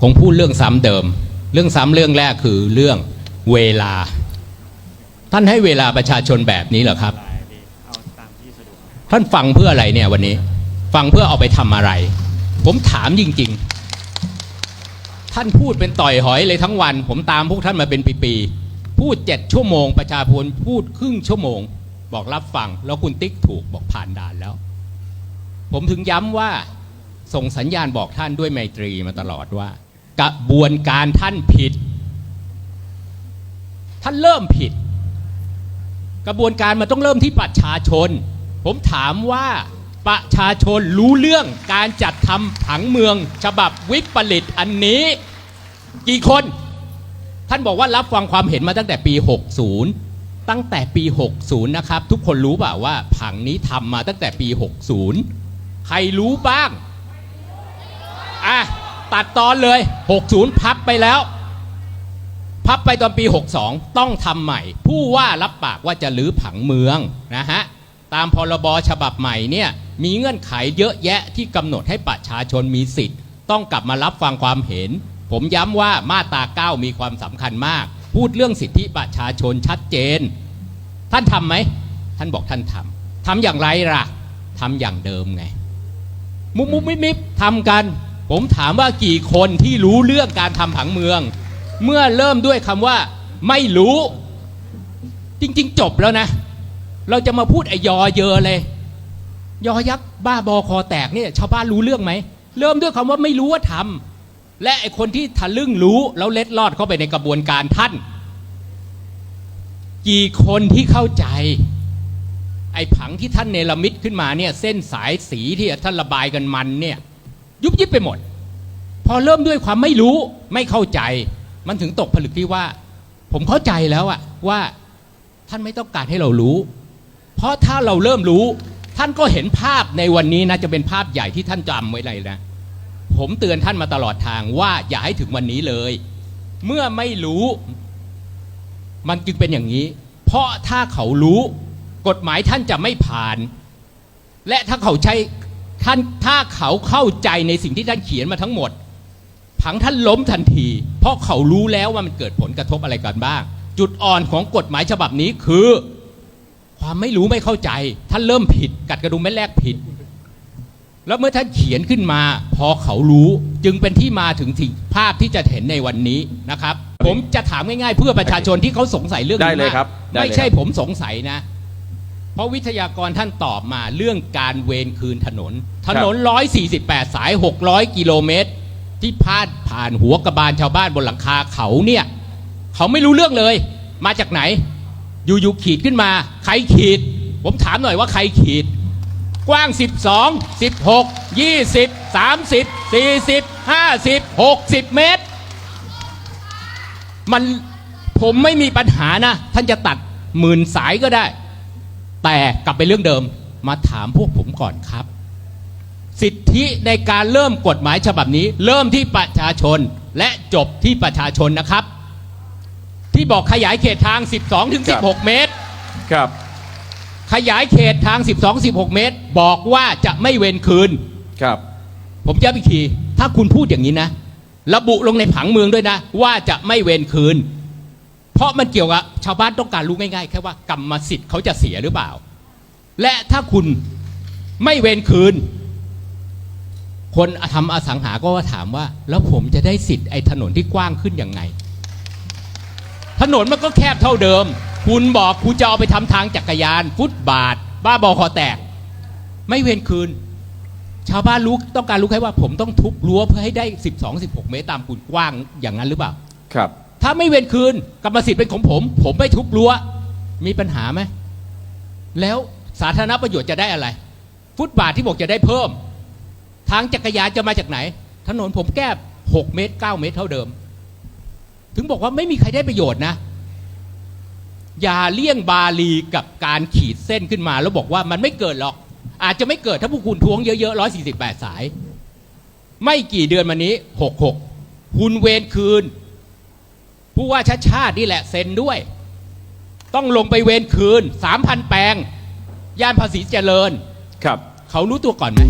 คงพูดเรื่องซ้ำเดิม เรื่องซ้ำเรื่องแรกคือเรื่องเวลา ท่านให้เวลาประชาชนแบบนี้เหรอครับ ท่านฟังเพื่ออะไรเนี่ยวันนี้ ฟังเพื่อเอาไปทำอะไร ผมถามจริง ๆ ท่านพูดเป็นต่อยหอยเลยทั้งวัน ผมตามพวกท่านมาเป็นปีๆ พูดเจ็ดชั่วโมง ประชาชนพูดครึ่งชั่วโมง บอกรับฟัง แล้วคุณติ๊กถูกบอกผ่านด่านแล้ว ผมถึงย้ำว่าส่งสัญญาณบอกท่านด้วยไมตรีมาตลอดว่า กระบวนการท่านผิด ท่านเริ่มผิด กระบวนการมันต้องเริ่มที่ประชาชน ผมถามว่าประชาชนรู้เรื่องการจัดทำผังเมือง ฉบับวิปริตอันนี้ กี่คน ท่านบอกว่ารับฟังความเห็นมาตั้งแต่ปี 60 ตั้งแต่ปี 60 นะครับ ทุกคนรู้เปล่าว่า ผังนี้ทำมาตั้งแต่ปี 60 ใครรู้บ้าง อะ ตัดตอนเลย 60 พับไปแล้ว พับไปตอนปี 62 ต้องทำใหม่ ผู้ว่ารับปากว่าจะรื้อผังเมืองนะฮะตามพรบฉบับใหม่เนี่ยมีเงื่อนไขเยอะแยะที่กำหนดให้ประชาชนมีสิทธิ์ ต้องกลับมารับฟังความเห็น ผมย้ำว่ามาตรา9มีความสำคัญมาก พูดเรื่องสิทธิประชาชนชัดเจน ท่านทำไหม ท่านบอกท่านทำทำอย่างไรล่ะทำอย่างเดิมไง มุบมุบมิบมิบทำกัน ผมถามว่ากี่คนที่รู้เรื่องการทำผังเมือง เมื่อเริ่มด้วยคำว่า ไม่รู้ จริง ๆ จบแล้วนะ เราจะมาพูดไอยอเยอเลย ยอยักษ์บ้าบอคอแตกเนี่ยชาวบ้านรู้เรื่องไหม เริ่มด้วยคำว่าไม่รู้ว่าทำและไอคนที่ทะลึ่งรู้แล้วเล็ดลอดเข้าไปในกระบวนการท่าน กี่คนที่เข้าใจไอ้ผังที่ท่านเนรมิตขึ้นมาเนี่ยเส้นสายสีที่ท่านระบายกันมันเนี่ย ยุบยิบไปหมด พอเริ่มด้วยความไม่รู้ไม่เข้าใจ มันถึงตกผลึกที่ว่า ผมเข้าใจแล้วอะว่าท่านไม่ต้องการให้เรารู้ เพราะถ้าเราเริ่มรู้ ท่านก็เห็นภาพในวันนี้นะจะเป็นภาพใหญ่ที่ท่านจำไว้เลยนะผมเตือนท่านมาตลอดทางว่าอย่าให้ถึงวันนี้เลย เมื่อไม่รู้ มันจึงเป็นอย่างนี้ เพราะถ้าเขารู้ กฎหมายท่านจะไม่ผ่าน และถ้าเขาใช้ ท่านถ้าเขาเข้าใจในสิ่งที่ท่านเขียนมาทั้งหมด ผังท่านล้มทันที เพราะเขารู้แล้วว่ามันเกิดผลกระทบอะไรกันบ้าง จุดอ่อนของกฎหมายฉบับนี้คือ ความไม่รู้ไม่เข้าใจ ท่านเริ่มผิด กัดกระดุมเม็ดแรกผิด แล้วเมื่อท่านเขียนขึ้นมา พอเขารู้จึงเป็นที่มาถึงถึงภาพที่จะเห็นในวันนี้นะครับ ผมจะถามง่ายๆ เพื่อประชาชนที่เขาสงสัยเรื่องนี้ได้เลยมากครับได้เลยไม่ใช่ผมสงสัยนะ เพราะวิทยากรท่านตอบมาเรื่องการเวรคืนถนน ถนน 148 สาย 600 กิโลเมตร ที่พาดผ่านหัวกระบาลชาวบ้านบนหลังคาเขาเนี่ย เขาไม่รู้เรื่องเลย มาจากไหน อยู่ๆขีดขึ้นมา ใครขีด ผมถามหน่อยว่าใครขีด กว้าง 12 16 20 30 40 50 60 เมตร มันผมไม่มีปัญหานะ ท่านจะตัดหมื่นสายก็ได้ แต่กลับไปเรื่องเดิมมาถามพวกผมก่อนครับ สิทธิในการเริ่มกฎหมายฉบับนี้ เริ่มที่ประชาชนและจบที่ประชาชนนะครับ ที่บอกขยายเขตทาง 12ถึงครับ16 เมตร ครับ ขยายเขตทาง 12 16 เมตร บอกว่าจะไม่เว้นคืน ครับ ผมย้ำอีกที ถ้าคุณพูดอย่างนี้นะ ระบุลงในผังเมืองด้วยนะ ว่าจะไม่เวรคืน เพราะมันเกี่ยวกับชาวบ้านต้องการรู้ง่ายๆแค่ว่ากรรมสิทธิ์เขาจะเสียหรือเปล่า และถ้าคุณไม่เวรคืน คนทำอสังหาก็ถามว่า แล้วผมจะได้สิทธิ์ไอ้ถนนที่กว้างขึ้นยังไง ถนนมันก็แคบเท่าเดิม คุณบอกคุณจะเอาไปทำทางจักรยาน ฟุตบาท บ้าบอคอแตก ไม่เวรคืน ชาวบ้านรู้ต้องการรู้แค่ว่า ผมต้องทุบรั้วเพื่อให้ได้ 12 16 เมตรตามคุณกว้างอย่างนั้นหรือเปล่า ครับ ถ้าไม่เวนคืนกรรมสิทธิ์เป็นของผม ผมไม่ทุบรั้วมีปัญหาไหมแล้วสาธารณประโยชน์จะได้อะไร ฟุตบาทที่บอกจะได้เพิ่ม ทางจักรยานจะมาจากไหน ถนนผมแก้6เมตร 9 เมตรเท่าเดิม ถึงบอกว่าไม่มีใครได้ประโยชน์นะ อย่าเลี่ยงบาลีกับการขีดเส้นขึ้นมา แล้วบอกว่ามันไม่เกิดหรอก อาจจะไม่เกิดถ้าพวกคุณทวงเยอะๆ148 สาย ไม่กี่เดือนมานี้ 66 คุณเวรคืน ผู้ว่าชาติชาตินี่แหละเซ็นด้วย ต้องลงไปเวรคืน 3,000 แปลง ย่านภาษีเจริญ ครับ เขารู้ตัวก่อนไหม